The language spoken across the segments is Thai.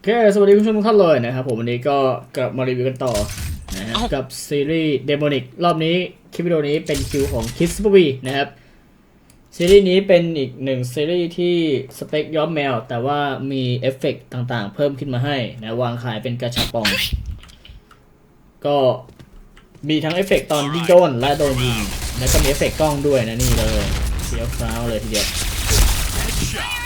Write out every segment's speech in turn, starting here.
โอเคสวัสดีคุณผู้ชมทุกท่านเลยนะครับผมวันนี้ก็กลับมารีวิวกันต่อนะฮะเอ้ากับซีรีส์เดโมนิกรอบนี้คลิปวิดีโอนี้เป็นคิวของคิสปวีนะครับซีรีส์นี้เป็นอีกหนึ่งซีรีส์ที่สเปคย้อมแมว แต่ว่ามีเอฟเฟกต์ต่างๆ เพิ่มขึ้นมาให้นะวางขายเป็นกระชับปอง ก็มีทั้งเอฟเฟกต์ตอนยิงโดนและโดนยิงแล้วก็มีเอฟเฟกต์กล้องด้วยนะนี่เลยเสียวฟ้าวเลยทีเดียว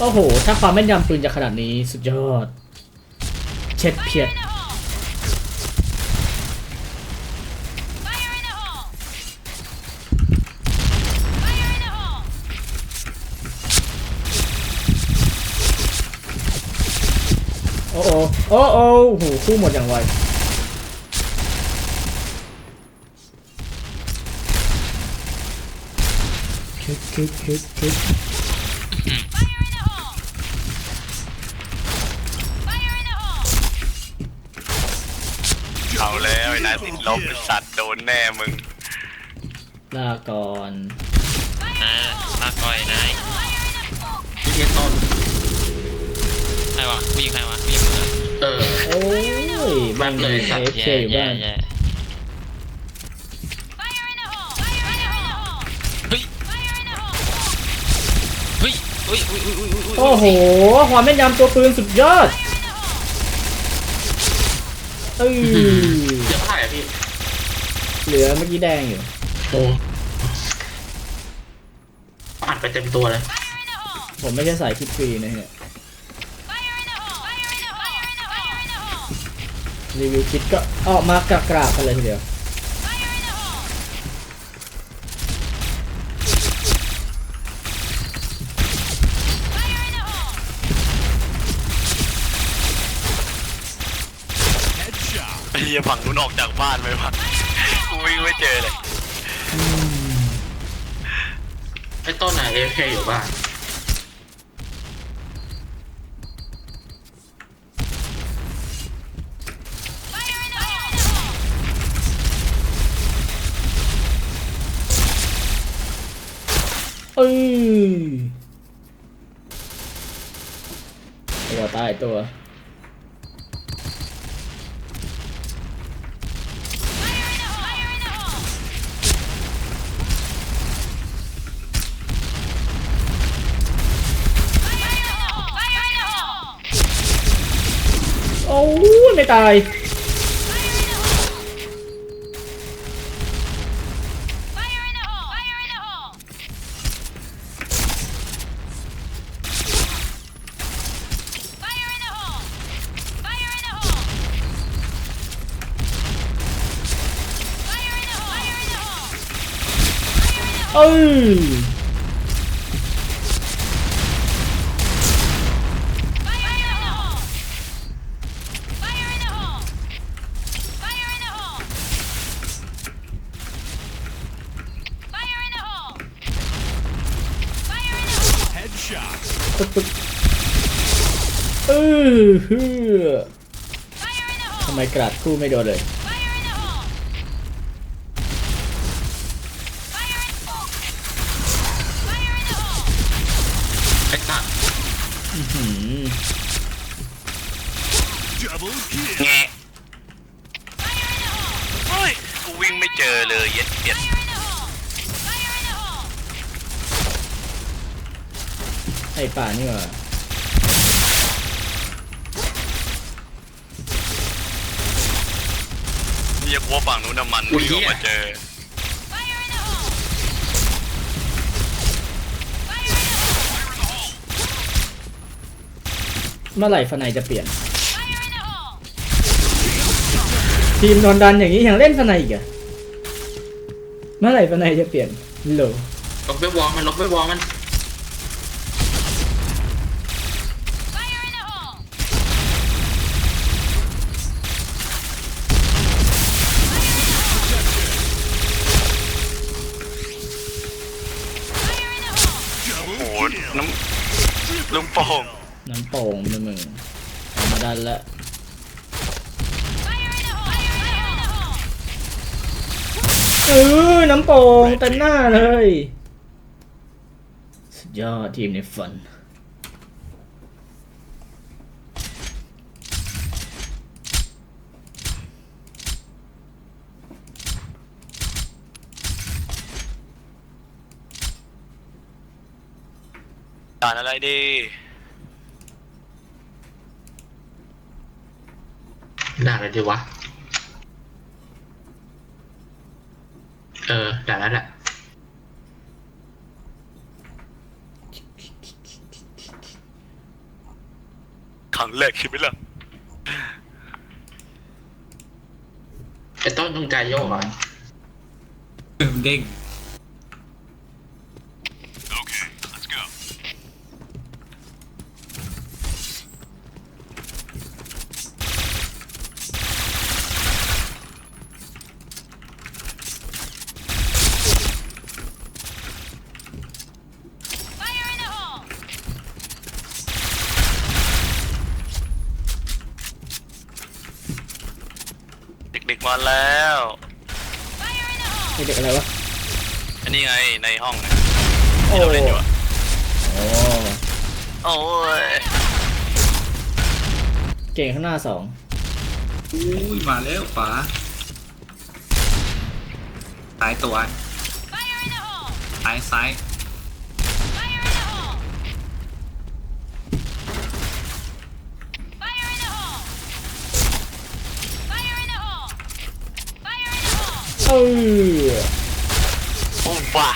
โอ้โห ถ้าความแม่นยำปืนจะขนาดนี้สุดยอด เช็ดเพียดโอ้โหโอ้โอ้โหคู่หมดอย่างไวคิดคิดคิดคิด ติดลบไอ้สัตว์โดนแน่มึงลาก่อนอ่าลากก้อยนายพี่เทียนต้นใครวะผู้หญิงใครวะผู้หญิงเหรอเออ โอ้ยบ้านเลยเอครับฟเคแย่อยู่แย่บ้านแย่เฮ้ยเฮ้ยเฮ้ยเฮ้ยเฮ้ยเฮ้ยเฮ้ยโอ้โหความแม่นยำตัวปืนสุดยอดเอ้ย เยอะเท่าไหร่อะพี่ เหลือเมื่อกี้แดงอยู่โอ้อัดไปเต็มตัวเลย ผมไม่ใช่สายคิดฟรีนะฮะรีวิวคิดก็ออกมากระกราบกันเลยทีเดียวไอ้เหี้ยฝั่งนู้นออกจากบ้านไปวะกู วิ่งไม่เจอเลย ไอ้ต้นอะเอฟเคอยู่บ้านเอ้ยตัวตายตัว ตาย ปึ๊กปึ๊กเออฮือทำไมกราดคู่ไม่โดนเลยไอ้สัตว์หืมแงะเฮ้ยกูวิ่งไม่เจอเลยเย็ดเย็ด ไอ้ป่านี่หว่าเรียกว่าฝั่งนู้นน้ำมันวิ่งออกมาเจอเมื่อไหร่ฟนายจะเปลี่ยนทีมนอนดันอย่างนี้ยังเล่นฟนายอีกเหรอะเมื่อไหร่ฟนายจะเปลี่ยนโหลลบไปวอลมันลบไปวอลมัน ลุงโป่งน้ำโป่งนะมึงเอามาดันละ เออ น้ำโป่งเต็มหน้าเลย สุดยอดทีมในฝัน ด่านอะไรดี ด่าอะไรดีวะ เออด่าแล้วแหละครั้งแรกใช่ไหมล่ะไอ้ต้นต้องใจโยกอะ เด้ง เด็กๆมาแล้ว นี่เด็กอะไรวะ อันนี้ไงในห้องเนี่ยโอ้ ที่เราเล่นอยู่อะโอ้โอ้ยเก่งข้างหน้าสองอุ้ยมาแล้วฝาซ้ายตัวซ้ายซ้าย เออ โอ้บ้า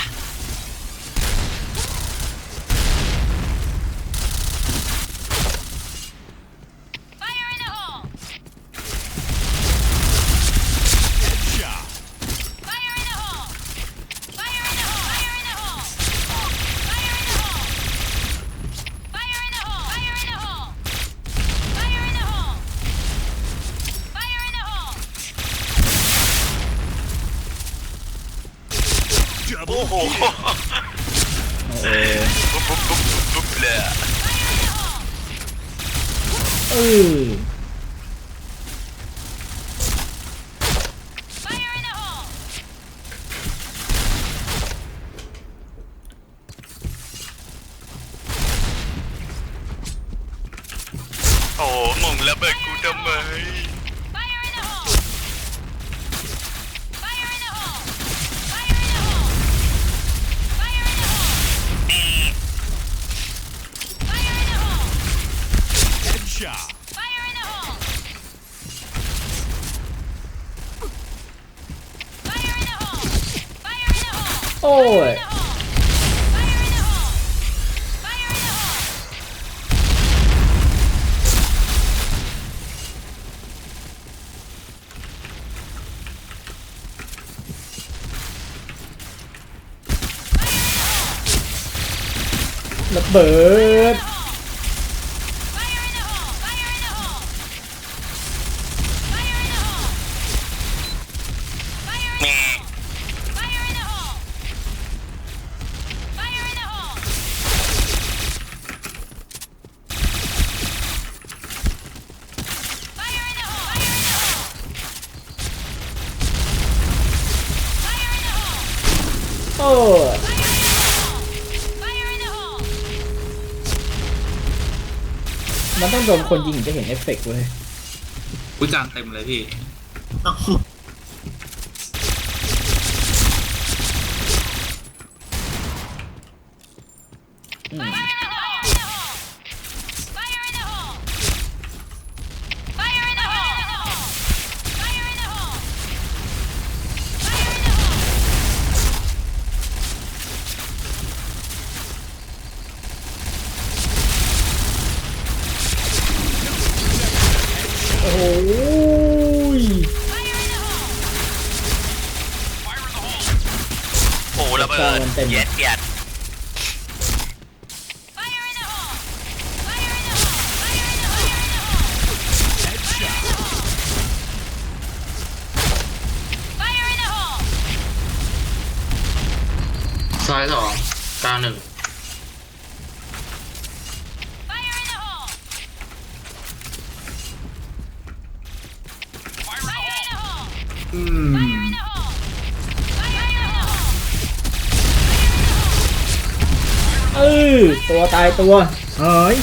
โอ้โห โอ้โห ปุ๊บปุ๊บปุ๊บปุ๊บเลยอะ เออ โอ้ มองแล้วแบบกูทำไม ระเบิด โดนคนยิงจะเห็นเอฟเฟกต์เว้ยอุ้ยจานเต็มเลยพี่ายสองกลางหนึ่งอืมเออตัวตายตัว เฮ้ย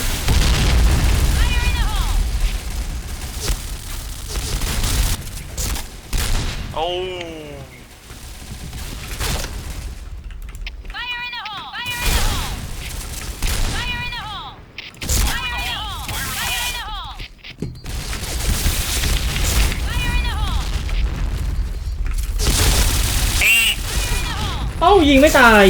ายิงไม่ตาย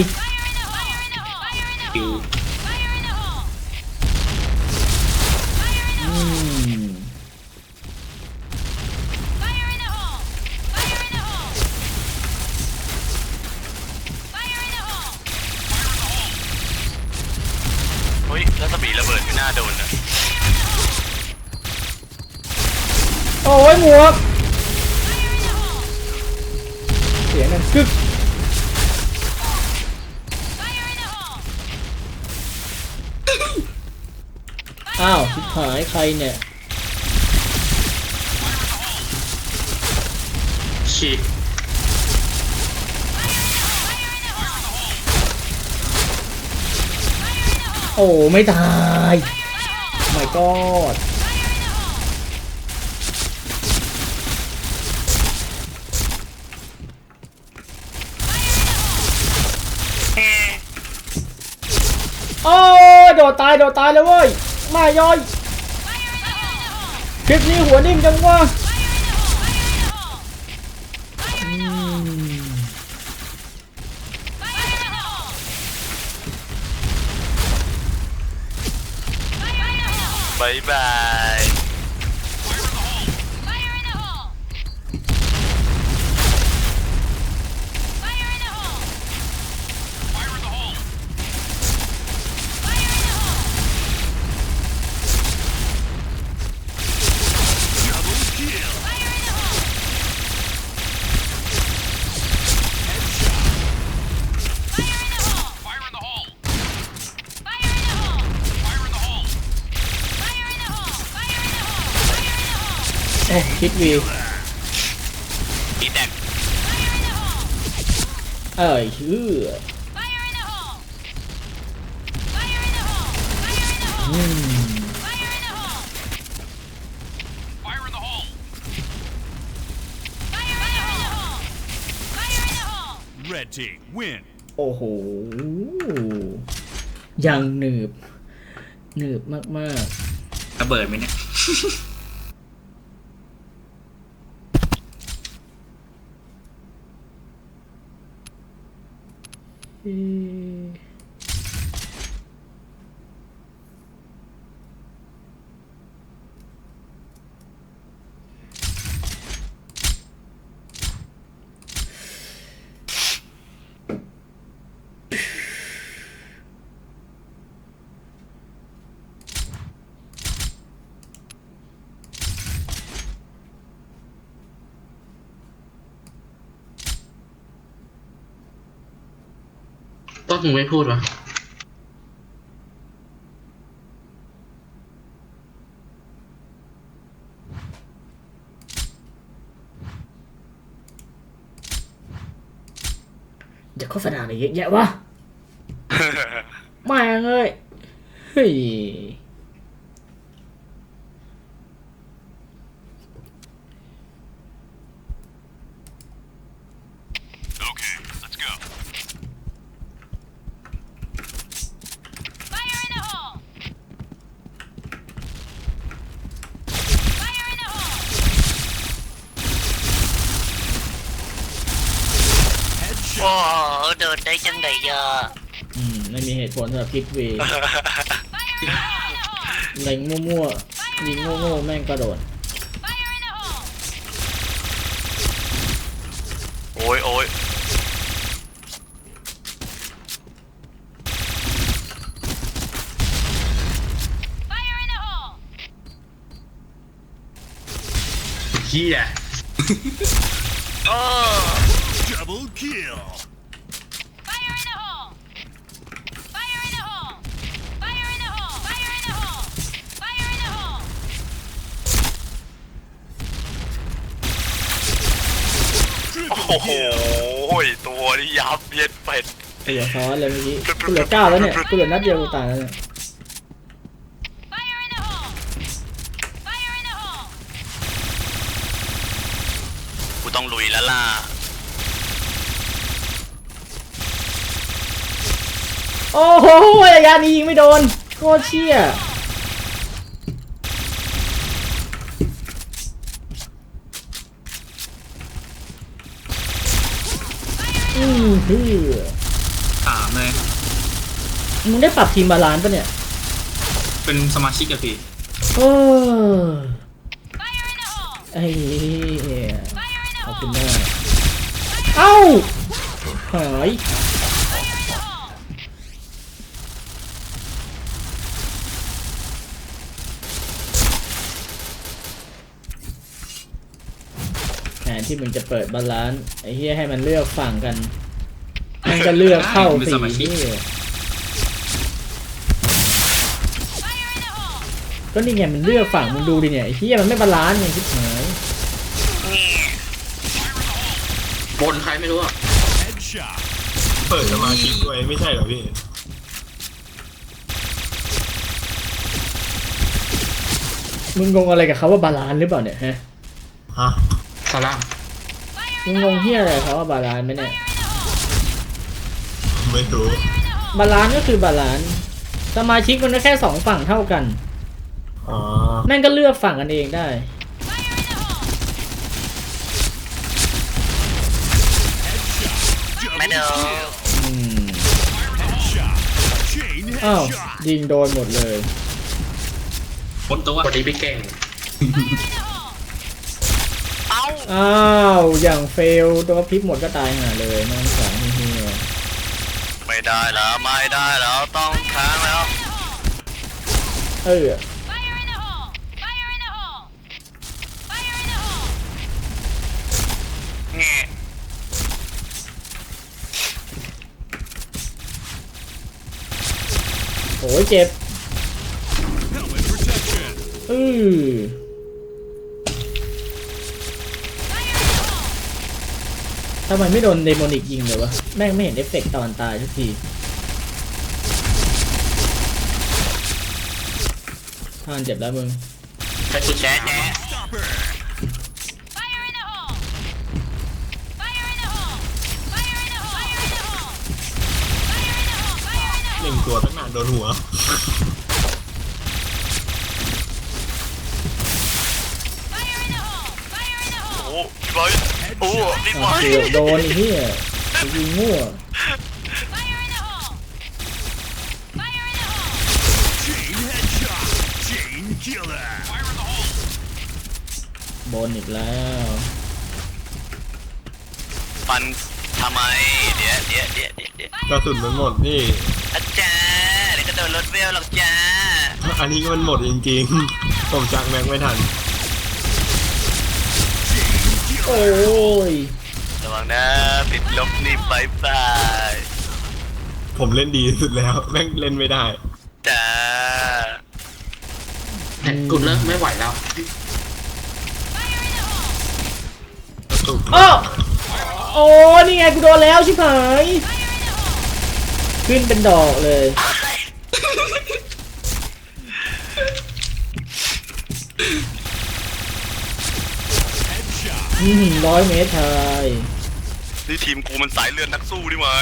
อ้าวชิบหายใครเนี่ยฉีดโอ้ไม่ตายไม่กอดโอ้ยโดดตายโดดตายเลยเว้ย มาย่อยคลิปนี้หัวนิ่มจังวะบายบาย คิดวีอีแตกเอ้ยชื่อโอ้โห ยังหนืบ หนืบมาก ๆ ระเบิดไหมเนี่ย see มึงไม่พูดวะอย่าโฆษณาอะไรเยอะแยะวะมาเอ้ยเฮ้ย Okay, let's go. Fire in the hole! Fire in the hole! โอ้เดินได้จังได ยะอืมไม่มีเหตุผลสำหรับคิดวี Fire in the hole! เล็งมั่วๆยิงโง่ๆแม่งกระโดด Fire in the hole! โอ้ยโอ้ย Fire in the hole! เฮียโอ้ Double kill. Fire in the hole! Fire in the hole! Fire in the hole! Fire in the hole! Fire in the hole! โอ้โหตัวนี่ยับเย็ดเป็ดตัวซ้อนเลยเมื่อกี้กูเหลือเก้าแล้วเนี่ยกูเหลือนัดเดียวกูตายแล้วเนี่ย Fire in the hole! Fire in the hole! กูต้องลุยแล้วล่ะโอ้โหระยะนี้ยิงไม่โดนโคตรเชี่ย อือฮือถามเลย มึงได้ปรับทีมบาลานซ์ปะเนี่ยเป็นสมาชิกกับพี่โอ้ Fire in the hole! ไอ้เหี้ย Fire in the ขอบ hole! คุณมากเอ้าหาย Fire in the hole! แทนที่มึงจะเปิดบาลานซ์ไอ้เหี้ยให้มันเลือกฝั่งกัน มันก็เลือกเข้าเป็นสีสมาชิกเหี้ย Fire in the hole! ก็นี่ไงมันเลือกฝั่งมึงดูดิเนี่ยไอ้เหี้ยมันไม่บาลานซ์ไงคิดหายบนใครไม่รู้อะ Headshot. เปิดสมาชิกด้วยไม่ใช่เหรอพี่มึงงงอะไรกับเขาว่าบาลานซ์หรือเปล่าเนี่ยฮะฮะสาร่างมึงงงเหี้ยอะไรกับเขาว่าบาลานซ์ไหมเนี่ย ไม่รู้บาลานซ์ก็คือบาลานซ์สมาชิกมันก็แค่สองฝั่งเท่ากันอ๋อแม่งก็เลือกฝั่งกันเองได้ ไม่เด้ออืม Headshot. Chain อ้าว headshot. ยิงโดนหมดเลย บนตัวปกติพี่เก่งเอ้าอ้าว อย่างเฟลตัวพลิกหมดก็ตายห่าเลยน้องสาวเฮีย ไม่ได้แล้วไม่ได้แล้วต้องค้างแล้ว เออ Fire in the hole! Fire in the hole! Fire in the hole! แง่โอ้ยเจ็บ Helmet protection. อือ ทำไมไม่โดนเดโมนิกยิงเลยวะ แม่งไม่เห็นเอฟเฟกต์ตอนตายทุกที ท่านเจ็บแล้วมึงใครสุดแจ๊ะแจ๊ะ Stopper. Fire in the hole! Fire in the hole! Fire in the hole! Fire in the hole! Fire in the hole! Fire in the หนึ่งตัวตั้งนานโดนหัว Fire in the hole! Fire in the โอ้ hole! พี่บอย โอ้พี่บอะอยเกือบโดนไอ้เหี้ยไปยิงมั่ว Fire in the hole! Fire in the hole! Chain headshot. Chain killer. Fire in the hole. บนอีกแล้วฟันทำไม เดี๋ยวเดี๋ยวเดี๋ยวเดี๋ยวเดี๋ยวกระสุนมันหมดพี่ อาจารย์เดี๋ยวก็โดนรถเวลหรอกจ้าอันนี้ก็มันหมดจริงๆ ผมจักแม็กไม่ทัน โอ้ยระวังนะติดลบนี่บายบายผมเล่นดีที่สุดแล้ว แม่งเล่นไม่ได้ จ้าแต่กูเลิกไม่ไหวแล้วกระตุกอ้อโอ้นี่ไงกูโดนแล้วชิบหายขึ้นเป็นดอกเลย Headshot. อืมร้อยเมตรชายนี่ทีมกูมันสายเลือดนักสู้นี่หว่า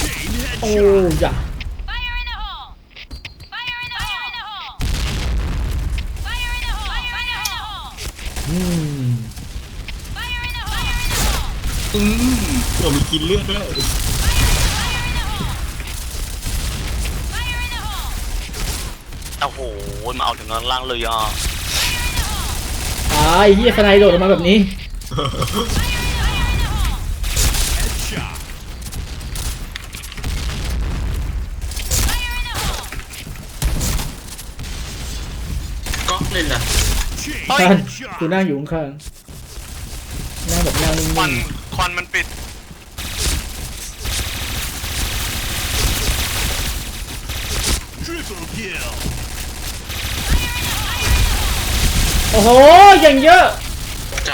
Chain โอ้ headshot. ยะ Fire in the hole! Fire in the hole! Fire in the hole! Fire in the hole! อืม Fire in the hole! Fire in the hole! อืมผมมีกินเลือดด้วย โอ้โหมาเอาถึงข้างล่างเลยอะตายเฮียฟนายโดดออกมาแบบนี้ Headshot. ก๊อกเลยเหรอ Chain ท่านกู headshot. นั่งอยู่ข้างๆนั่งแบบนั่งนิ่ควันงควันมันปิด Triple kill. โอ้โหอย่างเยอะ ใจ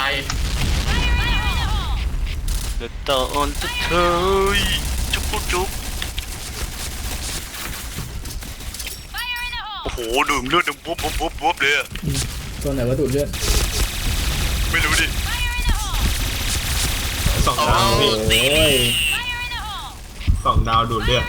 เดือดตอนจะเธยจุ๊บจุ๊บ Fire in the hole! โอ้โหดื่มเลือดดึงปุ๊บปุ๊บปุ๊บปุ๊บเลยอะตัวไหนว่าดูดเลือดไม่รู้ดิ Fire in the hole! สองดาวพี่โอ้ย Fire in the hole! สองดาวดูดเลือด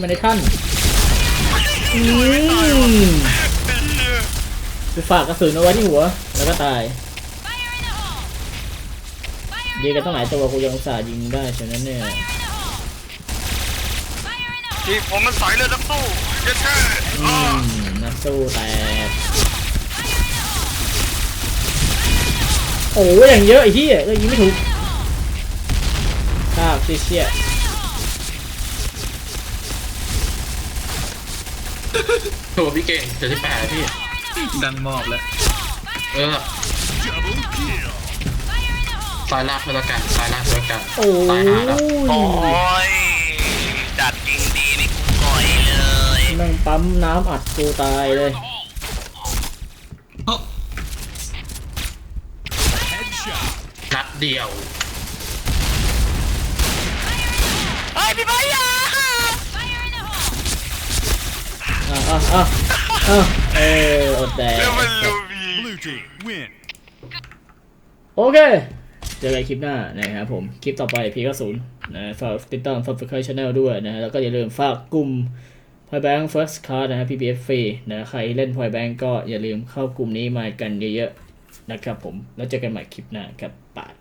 ที่มันในขั้นอืมกูฝากกระสุนเอาไว้ที่หัว แล้วก็ตาย Fire in the hole! Fire ยิงกันตั้งหลายตัวกูยังอุตส่าห์ยิงได้ฉะนั้นเนี่ย in the hole! Fire in the hole! ที่ผมมันสายเลือดนักสู้เยัดแค่อืมนักสู้แตกโอ้ยอย่างเยอะไอ้เหี้ยก็ยิงไม่ถูกข้าวเชี่ย โถพี่เก่งเจ็ดสิบแปดพี่ ดันมอบแล้วเออ Double kill. สายลากเพื่อละกันสายลากเพื่อละกันโอ้ตายหาแล้วโอ้ยยจัดจริงดีนี่กูก่อยเลยแม่งปั๊มน้ำอัดกูตายเลยโอ้ Headshot. นัดเดียวไอ้พี่ใบยา อะอะอะอะเอออดแดกแล้วมันลูบี Blue team win. โอเค เจอกันคลิปหน้านะครับผม คลิปต่อไปพีก็ศูนย์นะฝากติดตาม subscribe channel ด้วยนะฮะแล้วก็อย่าลืมฝากกลุ่ม Point Bank First Card นะฮะ PBF ฟรีนะใครเล่น Point Bank ก็อย่าลืมเข้ากลุ่มนี้มากันเยอะๆนะครับผม แล้วเจอกันใหม่คลิปหน้าครับบาย